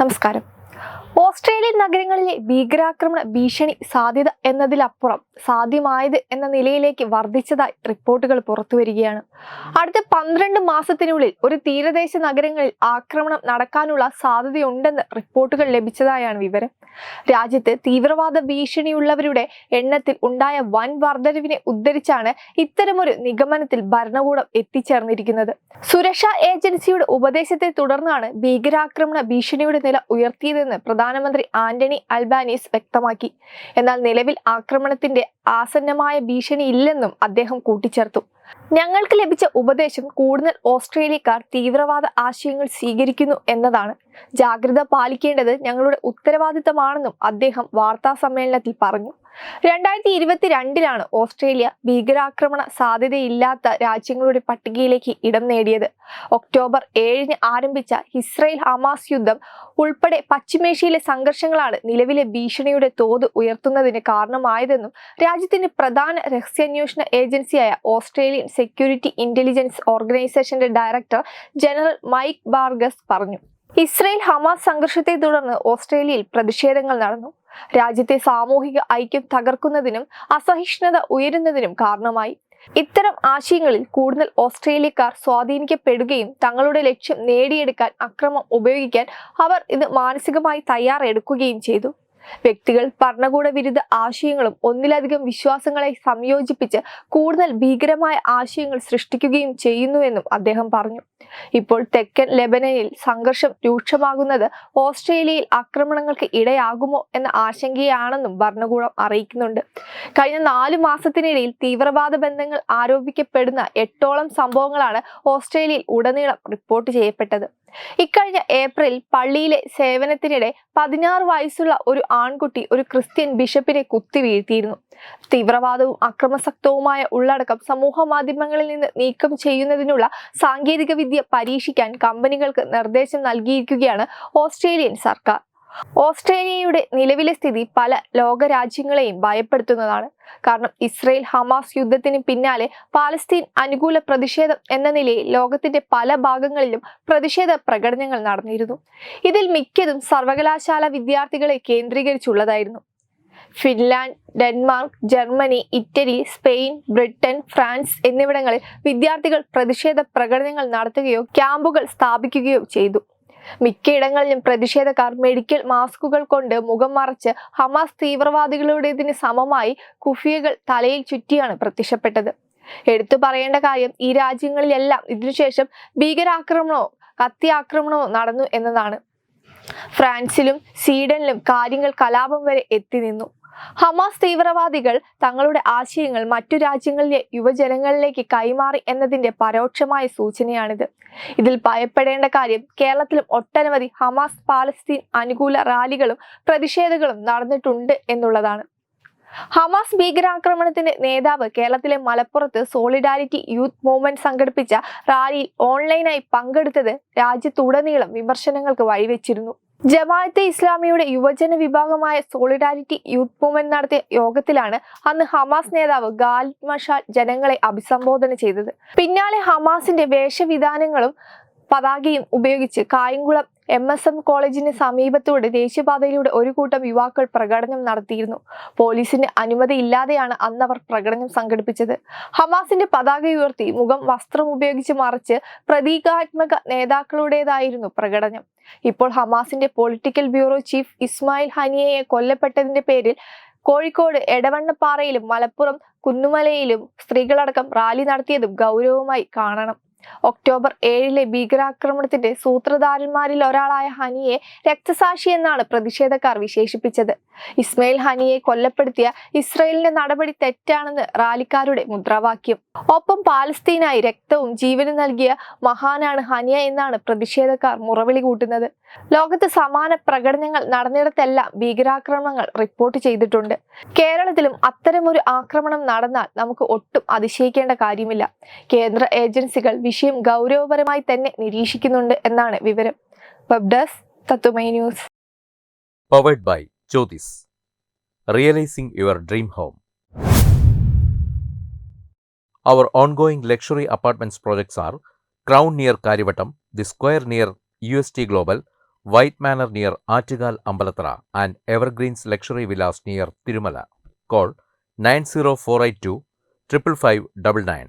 നമസ്കാരം. ഓസ്ട്രേലിയൻ നഗരങ്ങളിലെ ഭീകരാക്രമണ ഭീഷണി സാധ്യത എന്നതിലപ്പുറം സാധ്യമായത് എന്ന നിലയിലേക്ക് വർദ്ധിച്ചതായി റിപ്പോർട്ടുകൾ പുറത്തുവരികയാണ് അടുത്ത പന്ത്രണ്ട് മാസത്തിനുള്ളിൽ ഒരു തീരദേശ നഗരങ്ങളിൽ ആക്രമണം നടക്കാനുള്ള സാധ്യതയുണ്ടെന്ന് റിപ്പോർട്ടുകൾ ലഭിച്ചതായാണ് വിവരം. രാജ്യത്ത് തീവ്രവാദ ഭീഷണിയുള്ളവരുടെ എണ്ണത്തിൽ ഉണ്ടായ വൻ വർദ്ധനവിനെ ഉദ്ധരിച്ചാണ് ഇത്തരമൊരു നിഗമനത്തിൽ ഭരണകൂടം എത്തിച്ചേർന്നിരിക്കുന്നത്. സുരക്ഷാ ഏജൻസിയുടെ ഉപദേശത്തെ തുടർന്നാണ് ഭീകരാക്രമണ ഭീഷണിയുടെ നില ഉയർത്തിയതെന്ന് പ്രധാനമന്ത്രി ആന്റണി അൽബാനീസ് വ്യക്തമാക്കി. എന്നാൽ നിലവിൽ ആക്രമണത്തിന്റെ ആസന്നമായ ഭീഷണി ഇല്ലെന്നും അദ്ദേഹം കൂട്ടിച്ചേർത്തു. ഞങ്ങൾക്ക് ലഭിച്ച ഉപദേശം കൂടുതൽ ഓസ്ട്രേലിയക്കാർ തീവ്രവാദ ആശയങ്ങൾ സ്വീകരിക്കുന്നു എന്നതാണ്. ജാഗ്രത പാലിക്കേണ്ടത് ഞങ്ങളുടെ ഉത്തരവാദിത്തമാണെന്നും അദ്ദേഹം വാർത്താ സമ്മേളനത്തിൽ പറഞ്ഞു. രണ്ടായിരത്തി ഇരുപത്തിരണ്ടിലാണ് ഓസ്ട്രേലിയ ഭീകരാക്രമണ സാധ്യതയില്ലാത്ത രാജ്യങ്ങളുടെ പട്ടികയിലേക്ക് ഇടം നേടിയത്. ഒക്ടോബർ ഏഴിന് ആരംഭിച്ച ഇസ്രയേൽ ഹമാസ് യുദ്ധം ഉൾപ്പെടെ പശ്ചിമേഷ്യയിലെ സംഘർഷങ്ങളാണ് നിലവിലെ ഭീഷണിയുടെ തോത് ഉയർത്തുന്നതിന് കാരണമായതെന്നും രാജ്യത്തിന്റെ പ്രധാന രഹസ്യാന്വേഷണ ഏജൻസിയായ ഓസ്ട്രേലിയൻ സെക്യൂരിറ്റി ഇന്റലിജൻസ് ഓർഗനൈസേഷന്റെ ഡയറക്ടർ ജനറൽ മൈക്ക് ബാർഗസ് പറഞ്ഞു. ഇസ്രയേൽ ഹമാസ് സംഘർഷത്തെ തുടർന്ന് ഓസ്ട്രേലിയയിൽ പ്രതിഷേധങ്ങൾ നടന്നു. രാജ്യത്തെ സാമൂഹിക ഐക്യം തകർക്കുന്നതിനും അസഹിഷ്ണുത ഉയരുന്നതിനും കാരണമായി. ഇത്തരം ആശയങ്ങളിൽ കൂടുതൽ ഓസ്ട്രേലിയക്കാർ സ്വാധീനിക്കപ്പെടുകയും തങ്ങളുടെ ലക്ഷ്യം നേടിയെടുക്കാൻ അക്രമം ഉപയോഗിക്കാൻ അവർ ഇത് മാനസികമായി തയ്യാറെടുക്കുകയും ചെയ്തു. വ്യക്തികൾ ഭരണകൂട വിരുദ്ധ ആശയങ്ങളും ഒന്നിലധികം വിശ്വാസങ്ങളെ സംയോജിപ്പിച്ച് കൂടുതൽ ഭീകരമായ ആശയങ്ങൾ സൃഷ്ടിക്കുകയും ചെയ്യുന്നുവെന്നും അദ്ദേഹം പറഞ്ഞു. ഇപ്പോൾ തെക്കൻ ലെബനനിൽ സംഘർഷം രൂക്ഷമാകുന്നത് ഓസ്ട്രേലിയയിൽ ആക്രമണങ്ങൾക്ക് ഇടയാകുമോ എന്ന ആശങ്കയാണെന്നും ഭരണകൂടം അറിയിക്കുന്നുണ്ട്. കഴിഞ്ഞ നാലു മാസത്തിനിടയിൽ തീവ്രവാദ ബന്ധങ്ങൾ ആരോപിക്കപ്പെടുന്ന എട്ടോളം സംഭവങ്ങളാണ് ഓസ്ട്രേലിയയിൽ ഉടനീളം റിപ്പോർട്ട് ചെയ്യപ്പെട്ടത്. ഇക്കഴിഞ്ഞ ഏപ്രിൽ പള്ളിയിലെ സേവനത്തിനിടെ പതിനാറ് വയസ്സുള്ള ഒരു ആൺകുട്ടി ഒരു ക്രിസ്ത്യൻ ബിഷപ്പിനെ കുത്തി വീഴ്ത്തിയിരുന്നു. തീവ്രവാദവും അക്രമസക്തവുമായ ഉള്ളടക്കം സമൂഹ മാധ്യമങ്ങളിൽ നിന്ന് നീക്കം ചെയ്യുന്നതിനുള്ള സാങ്കേതിക വിദ്യ പരീക്ഷിക്കാൻ കമ്പനികൾക്ക് നിർദ്ദേശം നൽകിയിരിക്കുകയാണ് ഓസ്ട്രേലിയൻ സർക്കാർ. ഓസ്ട്രേലിയയുടെ നിലവിലെ സ്ഥിതി പല ലോകരാജ്യങ്ങളെയും ഭയപ്പെടുത്തുന്നതാണ്. കാരണം ഇസ്രയേൽ ഹമാസ് യുദ്ധത്തിന് പിന്നാലെ പാലസ്തീൻ അനുകൂല പ്രതിഷേധം എന്ന നിലയിൽ ലോകത്തിന്റെ പല ഭാഗങ്ങളിലും പ്രതിഷേധ പ്രകടനങ്ങൾ നടന്നിരുന്നു. ഇതിൽ മിക്കതും സർവകലാശാല വിദ്യാർത്ഥികളെ കേന്ദ്രീകരിച്ചുള്ളതായിരുന്നു. Finland Denmark Germany Italy Spain Britain France എന്നിവിടങ്ങളിൽ വിദ്യാർത്ഥികൾ പ്രതിഷേധ പ്രകടനങ്ങൾ നടത്തുകയോ ക്യാമ്പുകൾ സ്ഥാപിക്കുകയോ ചെയ്തു. മിക്കയിടങ്ങളിലും പ്രതിഷേധക്കാർ മെഡിക്കൽ മാസ്കുകൾ കൊണ്ട് മുഖം മറച്ച് ഹമാസ് തീവ്രവാദികളുടേതിന് സമമായി കുഫിയകൾ തലയിൽ ചുറ്റിയാണ് പ്രത്യക്ഷപ്പെട്ടത്. എടുത്തു പറയേണ്ട കാര്യം ഈ രാജ്യങ്ങളിലെല്ലാം ഇതിനുശേഷം ഭീകരാക്രമണമോ കത്തി ആക്രമണമോ നടന്നു എന്നതാണ്. ഫ്രാൻസിലും സ്വീഡനിലും കാര്യങ്ങൾ കലാപം വരെ എത്തി നിന്നു. ഹമാസ് തീവ്രവാദികൾ തങ്ങളുടെ ആശയങ്ങൾ മറ്റു രാജ്യങ്ങളിലെ യുവജനങ്ങളിലേക്ക് കൈമാറി എന്നതിന്റെ പരോക്ഷമായ സൂചനയാണിത്. ഇതിൽ ഭയപ്പെടേണ്ട കാര്യം കേരളത്തിലും ഒട്ടനവധി ഹമാസ് പാലസ്തീൻ അനുകൂല റാലികളും പ്രതിഷേധങ്ങളും നടന്നിട്ടുണ്ട് എന്നുള്ളതാണ്. ഹമാസ് ഭീകരാക്രമണത്തിന്റെ നേതാവ് കേരളത്തിലെ മലപ്പുറത്ത് സോളിഡാരിറ്റി യൂത്ത് മൂവ്മെന്റ് സംഘടിപ്പിച്ച റാലിയിൽ ഓൺലൈനായി പങ്കെടുത്തത് രാജ്യത്തുടനീളം വിമർശനങ്ങൾക്ക് വഴിവെച്ചിരുന്നു. ജമാഅത്തെ ഇസ്ലാമിയുടെ യുവജന വിഭാഗമായ സോളിഡാരിറ്റി യൂത്ത് മൂവ്മെന്റ് നടത്തിയ യോഗത്തിലാണ് അന്ന് ഹമാസ് നേതാവ് ഗാലിദ് മഷാൽ ജനങ്ങളെ അഭിസംബോധന ചെയ്തത്. പിന്നാലെ ഹമാസിന്റെ വേഷവിധാനങ്ങളും പതാകയും ഉപയോഗിച്ച് കായംകുളം എം എസ് എം കോളേജിന് സമീപത്തൂടെ ദേശീയപാതയിലൂടെ ഒരു കൂട്ടം യുവാക്കൾ പ്രകടനം നടത്തിയിരുന്നു. പോലീസിന് അനുമതി ഇല്ലാതെയാണ് അന്ന് അവർ പ്രകടനം സംഘടിപ്പിച്ചത്. ഹമാസിന്റെ പതാക ഉയർത്തി മുഖം വസ്ത്രം ഉപയോഗിച്ച് മറച്ച് പ്രതീകാത്മക നേതാക്കളുടേതായിരുന്നു പ്രകടനം. ഇപ്പോൾ ഹമാസിന്റെ പൊളിറ്റിക്കൽ ബ്യൂറോ ചീഫ് ഇസ്മായിൽ ഹനിയയെ കൊല്ലപ്പെട്ടതിന്റെ പേരിൽ കോഴിക്കോട് എടവണ്ണപ്പാറയിലും മലപ്പുറം കുന്നുമലയിലും സ്ത്രീകളടക്കം റാലി നടത്തിയതും ഗൗരവമായി കാണണം. ഒക്ടോബർ ഏഴിലെ ഭീകരാക്രമണത്തിന്റെ സൂത്രധാരന്മാരിൽ ഒരാളായ ഹനിയെ രക്തസാക്ഷി എന്നാണ് പ്രതിഷേധക്കാർ വിശേഷിപ്പിച്ചത്. ഇസ്മയിൽ ഹനിയെ കൊല്ലപ്പെടുത്തിയ ഇസ്രയേലിന്റെ നടപടി തെറ്റാണെന്ന് റാലിക്കാരുടെ മുദ്രാവാക്യം. ഒപ്പം പാലസ്തീനായി രക്തവും ജീവനും നൽകിയ മഹാനാണ് ഹനിയ എന്നാണ് പ്രതിഷേധക്കാർ മുറവിളി കൂട്ടുന്നത്. ലോകത്ത് സമാന പ്രകടനങ്ങൾ നടന്നിടത്തെല്ലാം ഭീകരാക്രമണങ്ങൾ റിപ്പോർട്ട് ചെയ്തിട്ടുണ്ട്. കേരളത്തിലും അത്തരമൊരു ആക്രമണം നടന്നാൽ നമുക്ക് ഒട്ടും അതിശയിക്കേണ്ട കാര്യമില്ല. കേന്ദ്ര ഏജൻസികൾ വിഷയം ഗൗരവപരമായി തന്നെ നിരീക്ഷിക്കുന്നുണ്ട് എന്നാണ് വിവരം വെബ് ഡെസ്ക് തത്തുമൈ news powered by Jyotis. Realizing your dream home. Our ongoing luxury apartments projects are Crown near Karivattam, The Square near UST Global, White Manor near Attugal Ambalathra and Evergreens Luxury Villas near Tirumala. Call 90482 55599.